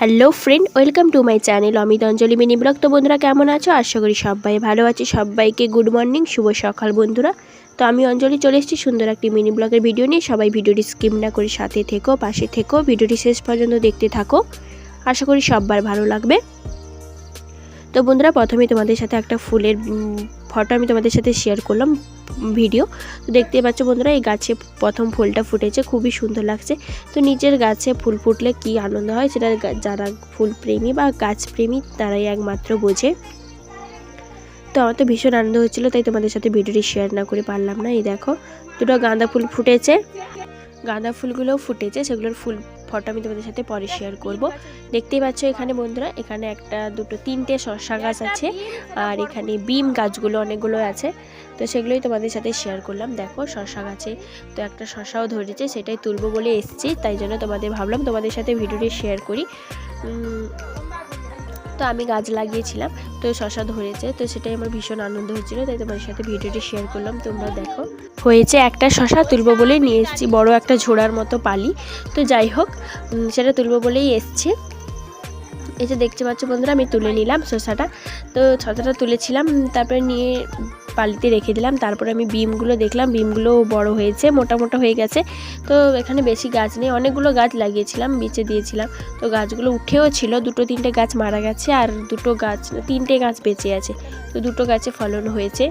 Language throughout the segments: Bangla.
Hello friend welcome to my channel Amit Anjali mini blog তো বন্ধুরা, কেমন আছো? আশা করি সবাই ভালো আছে। সবাইকে গুড মর্নিং শুভ সকাল বন্ধুরা। তো আমি অঞ্জলি চলে এসেছি সুন্দর একটি মিনি ব্লগের ভিডিও নিয়ে। সবাই ভিডিওটি স্কিম না করে সাথে থেকো, পাশে থেকো। ভিডিওটি শেষ পর্যন্ত দেখতে থাকো। আশা করি সব্বার ভালো লাগবে। তো বন্ধুরা, প্রথমে তোমাদের সাথে একটা ফুলের ফটো আমি তোমাদের সাথে শেয়ার করলাম ভিডিও তো দেখতে পাচ্ছ বন্ধুরা, এই গাছে প্রথম ফুলটা ফুটেছে, খুবই সুন্দর লাগছে। তো নিজের গাছে ফুল ফুটলে কি আনন্দ হয় সেটা যারা ফুল প্রেমী বা গাছ প্রেমী তারাই একমাত্র বোঝে। তো আমার তো ভীষণ আনন্দ হচ্ছিল, তাই তোমাদের সাথে ভিডিওটি শেয়ার না করে পারলাম না, এই দেখো, দুটো গাঁদা ফুল ফুটেছে। গাঁদা ফুলগুলোও ফুটেছে, সেগুলোর ফুল ফটো আমি তোমাদের সাথে পরে শেয়ার করব। দেখতেই পাচ্ছ এখানে বন্ধুরা, এখানে একটা, দুটো, তিনটে শসা গাছ আছে, আর এখানে বিম গাছগুলো অনেকগুলো আছে। তো সেগুলোই তোমাদের সাথে শেয়ার করলাম। দেখো শশা গাছে তো একটা শশাও ধরেছে, সেটাই তুলবো বলে এসেছি, তাই জন্য তোমাদের ভাবলাম তোমাদের সাথে ভিডিওটি শেয়ার করি। তো আমি গাছ লাগিয়েছিলাম, তো শশা ধরেছে, তো সেটাই আমার ভীষণ আনন্দ হয়েছিল, তাই তোমাদের সাথে ভিডিওটি শেয়ার করলাম তোমরা দেখো। হয়েছে একটা শশা তুলবো বলেই নিয়ে এসেছি, বড় একটা ঝোড়ার মতো পালি। তো যাই হোক সেটা তুলবো বলেই এসছে। এসে দেখতে পাচ্ছ বন্ধুরা, আমি তুলে নিলাম শশাটা। তো শসাটা তুলেছিলাম, তারপরে নিয়ে পালিতে রেখে দিলাম। তারপরে আমি বিমগুলো দেখলাম, বিমগুলো বড় হয়েছে মোটা মোটা হয়ে গেছে। তো এখানে বেশি গাছ নেই, অনেকগুলো গাছ লাগিয়েছিলাম, বেঁচে দিয়েছিলাম। তো গাছগুলো উঠেও ছিল, দুটো তিনটে গাছ মারা গেছে আর দুটো গাছ, তিনটে গাছ বেঁচে আছে। তো দুটো গাছে ফলন হয়েছে।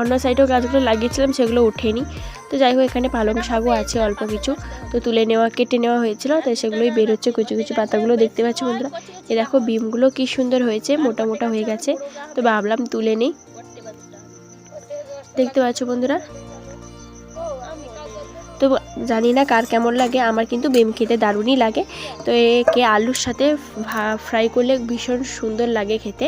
অন্য সাইডেও গাছগুলো লাগিয়েছিলাম, সেগুলো ওঠেনি। তো যাই হোক, এখানে পালং শাকও আছে অল্প কিছু। তো তুলে নেওয়া, কেটে নেওয়া হয়েছিল তো সেগুলোই বেরোচ্ছে কুচু কুচু পাতাগুলো দেখতে পাচ্ছি বন্ধুরা। এ দেখো, বিমগুলো কি সুন্দর হয়েছে মোটা মোটা হয়ে গেছে। তো ভাবলাম তুলে নিই। দেখতে পাচ্ছ বন্ধুরা? তো জানি না কার কেমন লাগে, আমার কিন্তু বেম খেতে দারুণই লাগে। তো একে আলুর সাথে ফ্রাই করলে ভীষণ সুন্দর লাগে খেতে।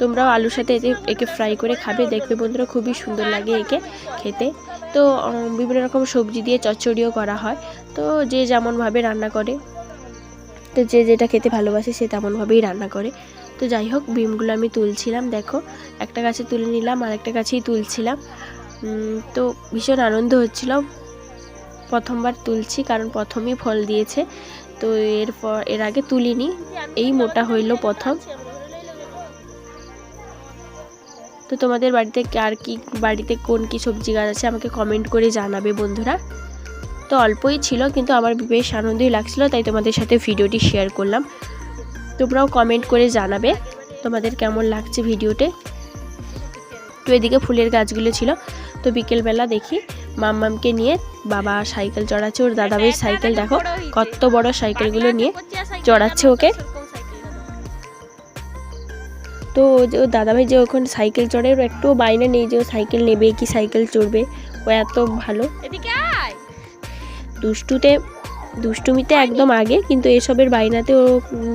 তোমরাও আলুর সাথে একে ফ্রাই করে খাবে, দেখবে বন্ধুরা খুবই সুন্দর লাগে একে খেতে। তো বিভিন্ন রকম সবজি দিয়ে চচ্চড়িও করা হয়। তো যে যেমনভাবে রান্না করে, তো যে যেটা খেতে ভালোবাসে সে তেমনভাবেই রান্না করে। তো যাই হোক, বিমগুলো আমি তুলছিলাম, দেখো। একটা গাছে তুলে নিলাম, আর একটা গাছেই তুলছিলাম। তো ভীষণ আনন্দ হচ্ছিল। প্রথমবার তুলছি, কারণ প্রথমেই ফল দিয়েছে। তো এরপর এর আগে তুলিনি, এই মোটা হইল প্রথম। তো তোমাদের বাড়িতে আর কি, বাড়িতে কোন কি সবজি গাছ আছে আমাকে কমেন্ট করে জানাবে বন্ধুরা। তো অল্পই ছিল, কিন্তু আমার বেশ আনন্দই লাগছিল, তাই তোমাদের সাথে ভিডিওটি শেয়ার করলাম। তোমরাও কমেন্ট করে জানাবে তোমাদের কেমন লাগছে ভিডিওতে। তো এদিকে ফুলের গাছগুলো ছিল তো বিকেলবেলা দেখি মাম্মামকে নিয়ে বাবা সাইকেল চড়াচ্ছে ওর দাদাবের সাইকেল দেখো কত বড় সাইকেলগুলো নিয়ে চড়াচ্ছে ওকে। তো ও যে ওর দাদাভাই যে ওখানে সাইকেল চড়ে ওর একটু বাইনা নেই যে ও সাইকেল নেবে কি সাইকেল চড়বে ও এত ভালো। দুষ্টুতে দুষ্টুমিতে একদম আগে, কিন্তু এসবের বাইনাতে ও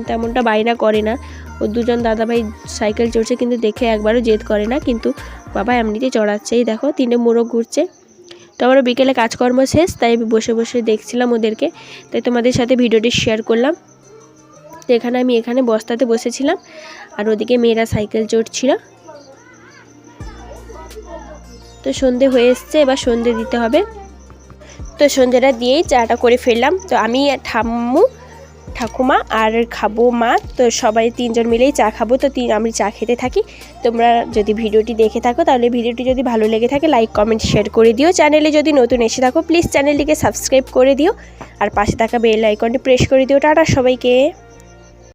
তেমনটা বাইনা করে না। ও দুজন দাদাভাই সাইকেল চড়ছে, কিন্তু দেখে একবারও জেদ করে না, কিন্তু বাবা এমনিতে চড়াচ্ছে এই দেখো, তিনটে মোড়ক ঘুরছে। তো আমার বিকেলে কাজকর্ম শেষ, তাই আমি বসে বসে দেখছিলাম ওদেরকে। তাই তোমাদের সাথে ভিডিওটি শেয়ার করলাম। তো এখানে আমি এখানে বস্তাতে বসেছিলাম, আর ওদিকে মেয়েরা সাইকেল চড়ছিল। তো সন্ধে হয়ে এসছে, এবার সন্ধে দিতে হবে। তো সন্ধেটা দিয়েই চাটা করে ফেললাম। তো আমি, ঠাম্মু, ঠাকুমা আর খাব মা, তো সবাই তিনজন মিলেই চা খাব। তো তিন, আমি চা খেতে থাকি। তোমরা যদি ভিডিওটি দেখে থাকো, তাহলে ভিডিওটি যদি ভালো লেগে থাকে, লাইক, কমেন্ট, শেয়ার করে দিও। চ্যানেলে যদি নতুন এসে থাকো, প্লিজ চ্যানেলটিকে সাবস্ক্রাইব করে দিও। আর পাশে থাকা বেল আইকনটি প্রেস করে দিও। টাটা সবাইকে।